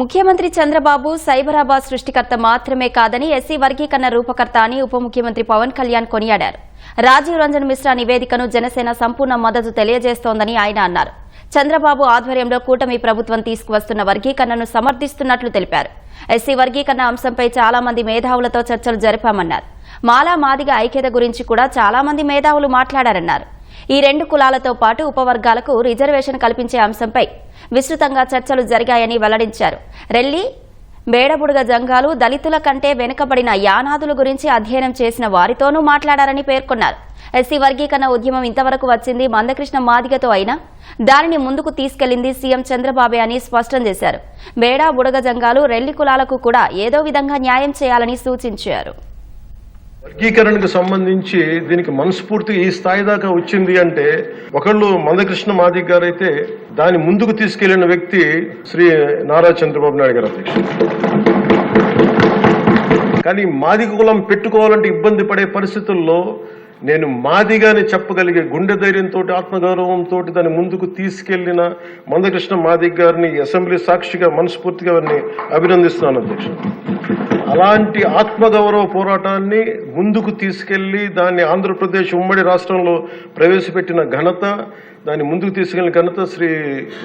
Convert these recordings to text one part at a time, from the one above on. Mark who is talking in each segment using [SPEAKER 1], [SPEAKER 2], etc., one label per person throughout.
[SPEAKER 1] ముఖ్యమంత్రి చంద్రబాబు సైబరాబాద్ సృష్టికర్త మాత్రమే కాదని ఎస్సీ వర్గీకరణ రూపకర్త అని ఉప ముఖ్యమంత్రి పవన్ కళ్యాణ్ కొనియాడారు. రాజీవ్ రంజన్ మిశ్రా నివేదికను జనసేన సంపూర్ణ మద్దతు తెలియజేస్తోందని ఆయన అన్నారు. చంద్రబాబు ఆధ్వర్యంలో కూటమి ప్రభుత్వం తీసుకువస్తున్న వర్గీకరణను సమర్థిస్తున్నట్లు తెలిపారు. ఎస్సీ వర్గీకరణ అంశంపై చాలా మంది మేధావులతో చర్చలు జరిపామన్నారు. మాలా మాదిగ ఐక్యత గురించి కూడా చాలా మంది మేధావులు మాట్లాడారన్నారు. ఈ రెండు కులాలతో పాటు ఉపవర్గాలకు రిజర్వేషన్ కల్పించే అంశంపై విస్తృతంగా చర్చలు జరిగాయని వెల్లడించారు. రెల్లి మేడబుడుగ జంగాలు దళితుల కంటే వెనుకబడిన యానాదుల గురించి అధ్యయనం చేసిన వారితోనూ మాట్లాడారని పేర్కొన్నారు. ఎస్సీ వర్గీకరణ ఉద్యమం ఇంతవరకు వచ్చింది మందకృష్ణ మాదిగతో అయినా దానిని ముందుకు తీసుకెళ్ళింది సీఎం చంద్రబాబే అని స్పష్టం చేశారు. బేడా బుడగ జంగాలు రెల్లి కులాలకు కూడా ఏదో విధంగా న్యాయం చేయాలని సూచించారు.
[SPEAKER 2] వర్గీకరణకు సంబంధించి దీనికి మనస్ఫూర్తిగా ఈ స్థాయి దాకా వచ్చింది అంటే ఒకళ్ళు మందకృష్ణ మాదిక్ గారు అయితే దాని ముందుకు తీసుకెళ్ళిన వ్యక్తి శ్రీ నారా చంద్రబాబు నాయుడు గారు అధ్యక్షుడు. కానీ మాదిక కులం పెట్టుకోవాలంటే ఇబ్బంది పడే పరిస్థితుల్లో నేను మాదిగాని చెప్పగలిగే గుండె ధైర్యంతో ఆత్మగౌరవంతో దాన్ని ముందుకు తీసుకెళ్ళిన మందకృష్ణ మాదిక్ గారిని అసెంబ్లీ సాక్షిగా మనస్ఫూర్తిగా వారిని అభినందిస్తున్నాను అధ్యక్షుడు. అలాంటి ఆత్మగౌరవ పోరాటాన్ని ముందుకు తీసుకెళ్ళి దాన్ని ఆంధ్రప్రదేశ్ ఉమ్మడి రాష్ట్రంలో ప్రవేశపెట్టిన ఘనత దాన్ని ముందుకు తీసుకెళ్ళిన ఘనత శ్రీ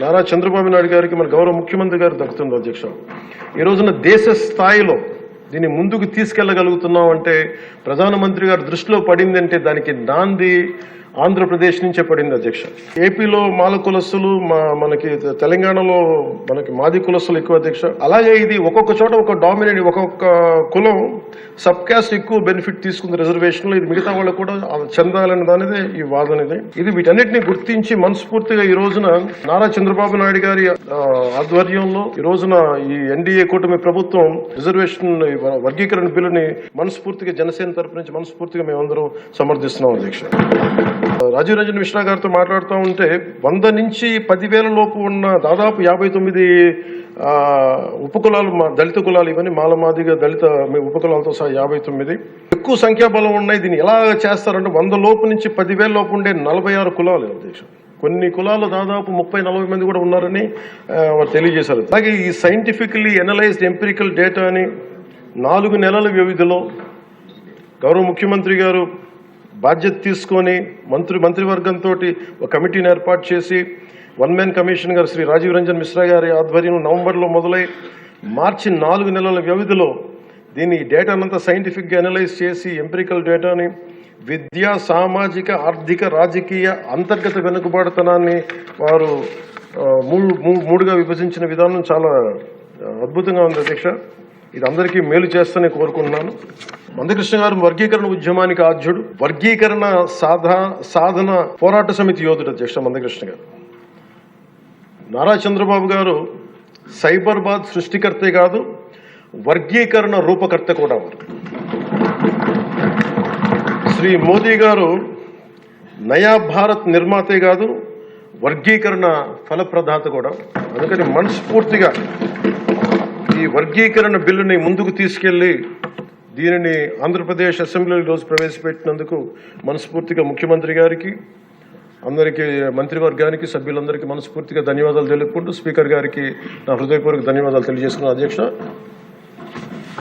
[SPEAKER 2] నారా చంద్రబాబు నాయుడు గారికి మన గౌరవ ముఖ్యమంత్రి గారు దక్కుతుంది అధ్యక్ష. ఈ రోజున దేశ స్థాయిలో దీన్ని ముందుకు తీసుకెళ్ళగలుగుతున్నాం అంటే ప్రధానమంత్రి గారి దృష్టిలో పడిందంటే దానికి నాంది ఆంధ్రప్రదేశ్ నుంచే పడింది అధ్యక్ష. ఏపీలో మాల కులస్తులు మా మనకి తెలంగాణలో మనకి మాది కులస్తులు ఎక్కువ అధ్యక్ష. అలాగే ఇది ఒక్కొక్క చోట ఒక డామినేట్ ఒక్కొక్క కులం సబ్ క్యాస్ట్ ఎక్కువ బెనిఫిట్ తీసుకుంది రిజర్వేషన్లో ఇది మిగతా వాళ్ళు కూడా చెందాలనే దానిదే ఈ వాదన ఇది ఇది వీటన్నిటిని గుర్తించి మనస్ఫూర్తిగా ఈ రోజున నారా చంద్రబాబు నాయుడు గారి ఆధ్వర్యంలో ఈ రోజున ఈ ఎన్డీఏ కూటమి ప్రభుత్వం రిజర్వేషన్ వర్గీకరణ బిల్లుని మనస్ఫూర్తిగా జనసేన తరపు నుంచి మనస్ఫూర్తిగా మేమందరం సమర్థిస్తున్నాం అధ్యక్ష. రాజీవ్ రంజన్ మిశ్రా గారితో మాట్లాడుతూ ఉంటే వంద నుంచి పదివేల లోపు ఉన్న దాదాపు యాభై తొమ్మిది ఉపకులాలు మా దళిత కులాలు ఇవన్నీ మాలమాదిగా దళిత ఉపకులాలతో సహా యాభై తొమ్మిది. ఎక్కువ సంఖ్యాబలం ఉన్నాయి దీన్ని ఎలా చేస్తారంటే వంద లోపు నుంచి పదివేల లోపు ఉండే నలభై ఆరు కులాలు దేశం. కొన్ని కులాలు దాదాపు ముప్పై నలభై మంది కూడా ఉన్నారని వారు తెలియజేశారు. అలాగే ఈ సైంటిఫికలీ ఎనలైజ్డ్ ఎంపిరికల్ డేటాని నాలుగు నెలల వ్యవధిలో గౌరవ ముఖ్యమంత్రి గారు బాధ్యత తీసుకొని మంత్రి మంత్రివర్గంతో ఒక కమిటీని ఏర్పాటు చేసి వన్ మ్యాన్ కమిషన్ గారు శ్రీ రాజీవ్ రంజన్ మిశ్రా గారి ఆధ్వర్యం నవంబర్లో మొదలై మార్చి నాలుగు నెలల వ్యవధిలో దీన్ని డేటానంతా సైంటిఫిక్గా అనలైజ్ చేసి ఎంపిరికల్ డేటాని విద్య సామాజిక ఆర్థిక రాజకీయ అంతర్గత వెనుకబాటుతనాన్ని వారు మూడు మూడుగా విభజించిన విధానం చాలా అద్భుతంగా ఉంది అధ్యక్ష. ఇది అందరికీ మేలు చేస్తని కోరుకుంటున్నాను. మందకృష్ణ గారు వర్గీకరణ ఉద్యమానికి ఆద్యుడు వర్గీకరణ సాధ సాధన పోరాట సమితి యోధుడు అధ్యక్ష మందకృష్ణ గారు. నారా చంద్రబాబు గారు సైబర్బాద్ సృష్టికర్తే కాదు వర్గీకరణ రూపకర్త కూడా వారు. శ్రీ మోదీ గారు నయా భారత్ నిర్మాతే కాదు వర్గీకరణ ఫలప్రదాత కూడా. అందుకని మనస్ఫూర్తిగా ఈ వర్గీకరణ బిల్లుని ముందుకు తీసుకెళ్ళి దీనిని ఆంధ్రప్రదేశ్ అసెంబ్లీలో రోజు ప్రవేశపెట్టినందుకు మనస్ఫూర్తిగా ముఖ్యమంత్రి గారికి అందరికీ మంత్రివర్గానికి సభ్యులందరికీ మనస్ఫూర్తిగా ధన్యవాదాలు తెలుపుకుంటూ స్పీకర్ గారికి నా హృదయపూర్వక ధన్యవాదాలు తెలియజేసుకున్నాను అధ్యక్ష